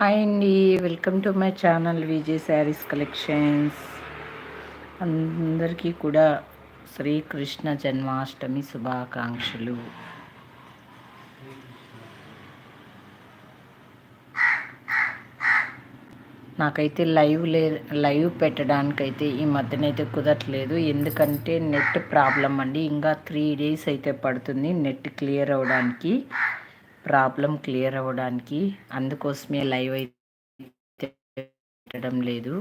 Hi అండి welcome to my channel Vijay sarees collections. అందరికీ కూడా శ్రీకృష్ణ జన్మాష్టమి శుభాకాంక్షలు. నాకైతే లైవ్ లే లైవ్ పెట్టడానికైతే ఈ మధ్యనైతే కుదరట్లేదు. ఎందుకంటే నెట్ ప్రాబ్లం అండి. ఇంకా త్రీ డేస్ అయితే పడుతుంది నెట్ క్లియర్ అవ్వడానికి ప్రాబ్లం క్లియర్ అవ్వడానికి అందుకోసమే లైవ్ అయితే పెట్టడం లేదు.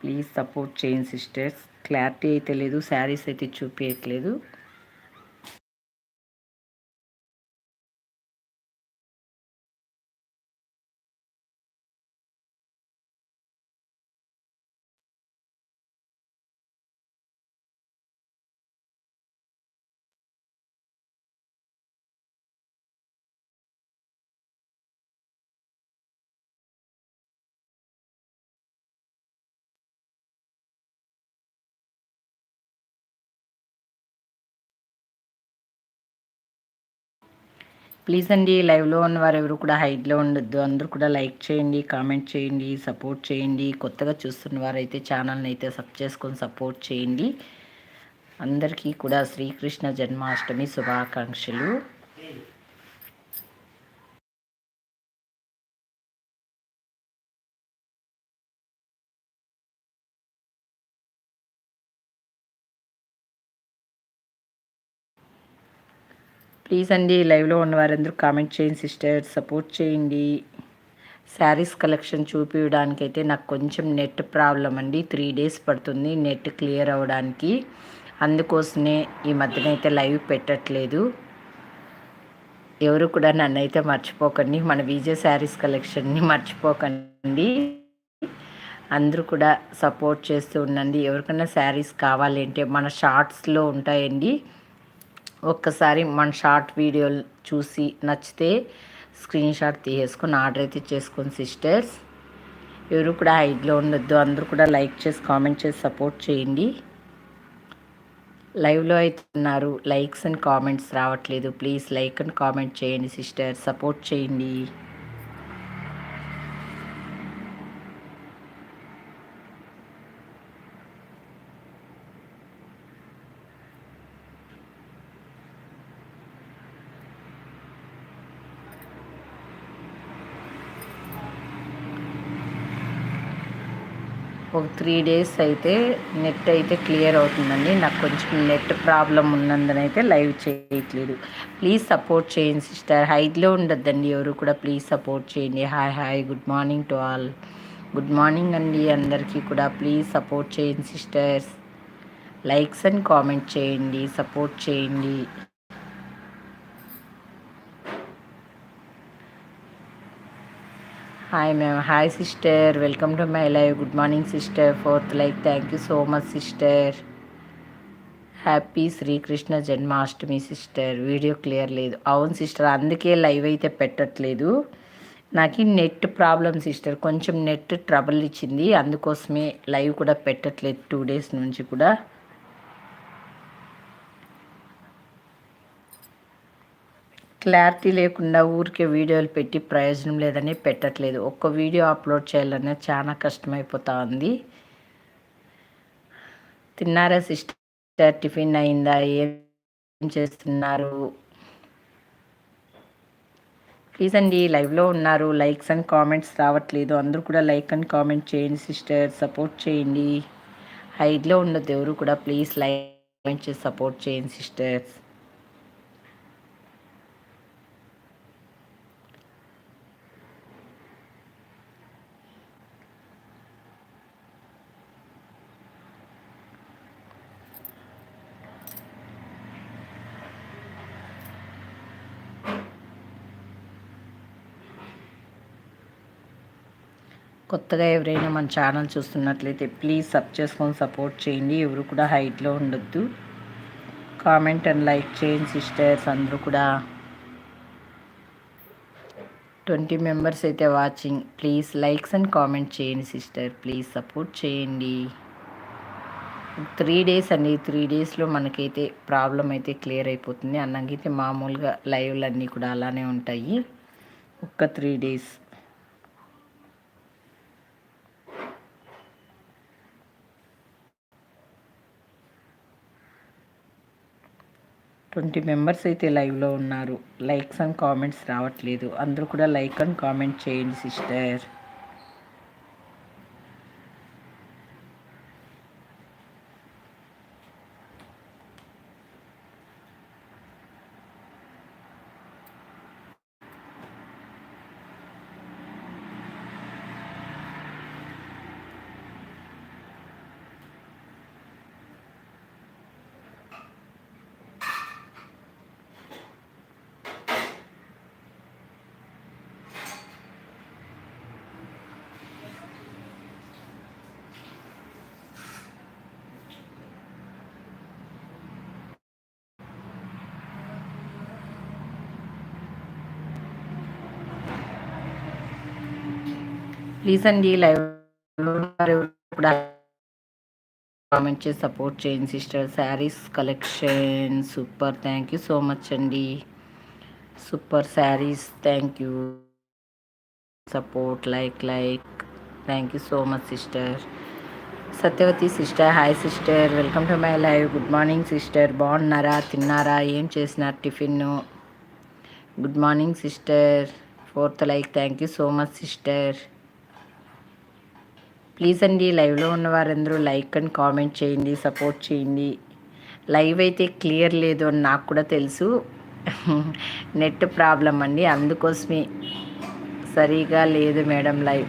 ప్లీజ్ సపోర్ట్ చేయండి సిస్టర్స్. క్లారిటీ అయితే లేదు శారీస్ అయితే చూపించట్లేదు ప్లీజ్ అండి లైవ్లో ఉన్న వారు ఎవరు కూడా హైట్లో ఉండొద్దు. అందరూ కూడా లైక్ చేయండి కామెంట్ చేయండి సపోర్ట్ చేయండి. కొత్తగా చూస్తున్న వారైతే ఛానల్ని అయితే సబ్ చేసుకొని సపోర్ట్ చేయండి. అందరికీ కూడా శ్రీకృష్ణ జన్మాష్టమి శుభాకాంక్షలు. ప్లీజ్ అండి లైవ్లో ఉన్న వారందరూ కామెంట్ చేయండి సిస్టర్ సపోర్ట్ చేయండి. శారీస్ కలెక్షన్ చూపించడానికైతే నాకు కొంచెం నెట్ ప్రాబ్లం అండి త్రీ డేస్ పడుతుంది నెట్ క్లియర్ అవ్వడానికి అందుకోసమే ఈ మధ్యన అయితే లైవ్ పెట్టట్లేదు. ఎవరు కూడా నన్ను అయితే మర్చిపోకండి మన విజయ శారీస్ కలెక్షన్ని మర్చిపోకండి. అందరూ కూడా సపోర్ట్ చేస్తూ ఉండండి. ఎవరికైనా శారీస్ కావాలంటే మన షార్ట్స్లో ఉంటాయండి. ఒక్కసారి మన షార్ట్ వీడియోలు చూసి నచ్చితే స్క్రీన్ షాట్ తీసేసుకొని ఆర్డర్ అయితే చేసుకోండి సిస్టర్స్. ఎవరు కూడా హైడ్లో ఉండొద్దు. అందరూ కూడా లైక్ చేసి కామెంట్ చేసి సపోర్ట్ చేయండి. లైవ్లో అయితే ఉన్నారు. లైక్స్ అండ్ కామెంట్స్ రావట్లేదు. ప్లీజ్ లైక్ అండ్ కామెంట్ చేయండి సిస్టర్. సపోర్ట్ చేయండి. ఒక త్రీ డేస్ అయితే నెట్ అయితే క్లియర్ అవుతుందండి. నాకు కొంచెం నెట్ ప్రాబ్లం ఉన్నందునైతే లైవ్ చేయట్లేదు. ప్లీజ్ సపోర్ట్ చేయండి సిస్టర్. హైట్లో ఉండొద్దండి ఎవరు కూడా. ప్లీజ్ సపోర్ట్ చేయండి. Hi hi. Good morning to all. Good morning అండి అందరికీ కూడా. ప్లీజ్ సపోర్ట్ చేయండి సిస్టర్స్. లైక్స్ అండ్ కామెంట్ చేయండి. సపోర్ట్ చేయండి. Hi ma'am hi sister welcome to my live good morning sister fourth like thank you so much sister happy Srikrishna Janmashtami sister video clear లేదు. అవును sister అందుకే live అయితే పెట్టట్లేదు. నాకు net problem sister కొంచెం net trouble ఇచ్చింది. అందుకోసమే live కూడా పెట్టట్లేదు. టూ డేస్ నుంచి కూడా. క్లారిటీ లేకుండా ఊరికే వీడియోలు పెట్టి ప్రయోజనం లేదని పెట్టట్లేదు. ఒక్క వీడియో అప్లోడ్ చేయాలనే చాలా కష్టమైపోతా ఉంది. తిన్నారా సిస్టర్? టిఫిన్ అయిందా? ఏం చేస్తున్నారు? ప్లీజ్ అండి లైవ్లో ఉన్నారు. లైక్స్ అండ్ కామెంట్స్ రావట్లేదు. అందరూ కూడా లైక్ అండ్ కామెంట్ చేయండి సిస్టర్. సపోర్ట్ చేయండి. హైడ్లో ఉండదు ఎవరు కూడా ప్లీజ్ లైక్ చేసి సపోర్ట్ చేయండి సిస్టర్స్ కొత్తగా ఎవరైనా మన ఛానల్ చూస్తున్నట్లయితే ప్లీజ్ సబ్ చేసుకొని సపోర్ట్ చేయండి. ఎవరు కూడా హైట్లో ఉండొద్దు. కామెంట్ అండ్ లైక్ చేయండి సిస్టర్స్ అందరూ కూడా ట్వంటీ మెంబర్స్ అయితే watching please likes and comment చేయండి సిస్టర్ ప్లీజ్ సపోర్ట్ చేయండి. త్రీ డేస్ అండి. త్రీ డేస్లో మనకైతే ప్రాబ్లం అయితే క్లియర్ అయిపోతుంది. అన్నకైతే మామూలుగా లైవ్లు అన్నీ కూడా అలానే ఉంటాయి. ఒక్క త్రీ డేస్ ట్వంటీ మెంబర్స్ అయితే లైవ్లో ఉన్నారు. లైక్స్ అండ్ కామెంట్స్ రావట్లేదు. అందరూ కూడా లైక్ అండ్ కామెంట్ చేయండి సిస్టర్. ప్లీజ్ అండి లైవ్ కూడా కామెంట్ చేసి సపోర్ట్ చేయండి sister sarees collection super thank you so much అండి. Super sarees thank you support like like thank you so much sister Satyavathi sister hi sister welcome to my live good morning sister బాగున్నారా? తిన్నారా? ఏం చేసినారు tiffin good morning sister fourth like thank you so much sister please అండి లైవ్లో ఉన్న వారందరూ like and comment చేయండి support చేయండి. లైవ్ అయితే క్లియర్ లేదు అని నాకు కూడా తెలుసు. నెట్ ప్రాబ్లం అండి. అందుకోసమే సరిగా లేదు మేడం లైవ్.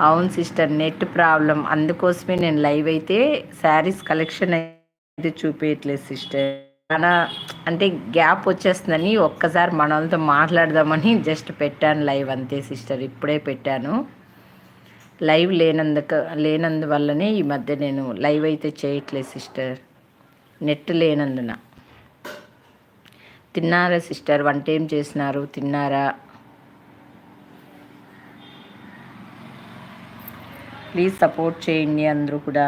అవును సిస్టర్ నెట్ ప్రాబ్లం అందుకోసమే నేను లైవ్ అయితే శారీస్ కలెక్షన్ అయితే చూపించట్లేదు సిస్టర్. చాలా అంటే గ్యాప్ వచ్చేస్తుందని ఒక్కసారి మన వాళ్ళతో మాట్లాడదామని జస్ట్ పెట్టాను లైవ్ అంతే సిస్టర్. ఇప్పుడే పెట్టాను. లైవ్ లేనందుక లేనందువల్లనే ఈ మధ్య నేను లైవ్ అయితే చేయట్లేదు సిస్టర్. నెట్ లేనందున. తిన్నారా సిస్టర్? వంట ఏం చేసినారు? తిన్నారా? ప్లీజ్ సపోర్ట్ చేయండి అందరూ కూడా.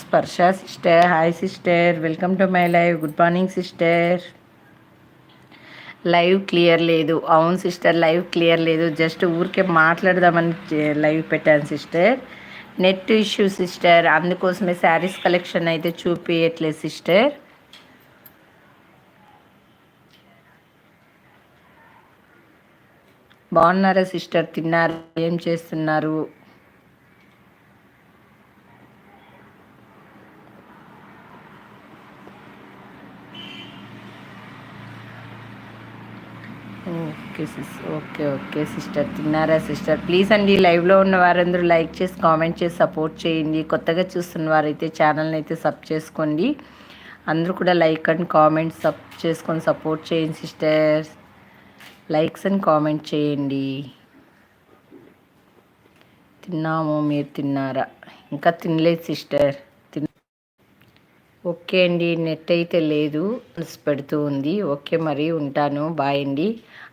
Sparsha sister. Hi sister. Welcome to my live. Good morning sister. Live clear లేదు. అవును సిస్టర్ లైవ్ క్లియర్ లేదు. జస్ట్ ఊరికే మాట్లాడదామని లైవ్ పెట్టాను సిస్టర్. Net issue sister. అందుకోసమే శారీస్ కలెక్షన్ అయితే చూపించట్లేదు సిస్టర్. బాగున్నారా సిస్టర్? తిన్నారు? ఏం చేస్తున్నారు okay sis okay okay sister తిన్నారా సిస్టర్ ప్లీజ్ అండి లైవ్లో ఉన్న వారందరూ లైక్ చేసి కామెంట్ చేసి సపోర్ట్ చేయండి కొత్తగా చూస్తున్న వారైతే ఛానల్ని అయితే సబ్ చేసుకోండి అందరూ కూడా లైక్ అండ్ కామెంట్ సబ్ చేసుకొని సపోర్ట్ చేయండి సిస్టర్స్ లైక్స్ అండ్ కామెంట్ చేయండి తిన్నాము మీరు తిన్నారా ఇంకా తినలేదు సిస్టర్ ఓకే అండి నెట్ అయితే లేదు. పెడుతూ ఉంది. ఓకే మరి ఉంటాను. బాయ్ అండి.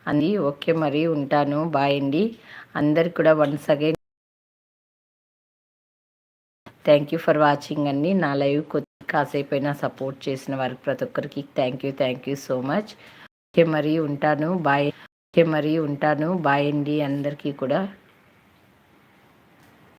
అంది. ఓకే మరి ఉంటాను. బాయ్ అండి. అందరికి కూడా once again thank you for watching అండి. నా లైవ్ కొద్ది కాసేపు అయినా సపోర్ట్ చేసిన వారికి ప్రతి ఒక్కరికి thank you thank you so much okay మరి ఉంటాను. బాయ్ ఓకే మరి ఉంటాను. బాయ్ అండి. అందరికీ కూడా.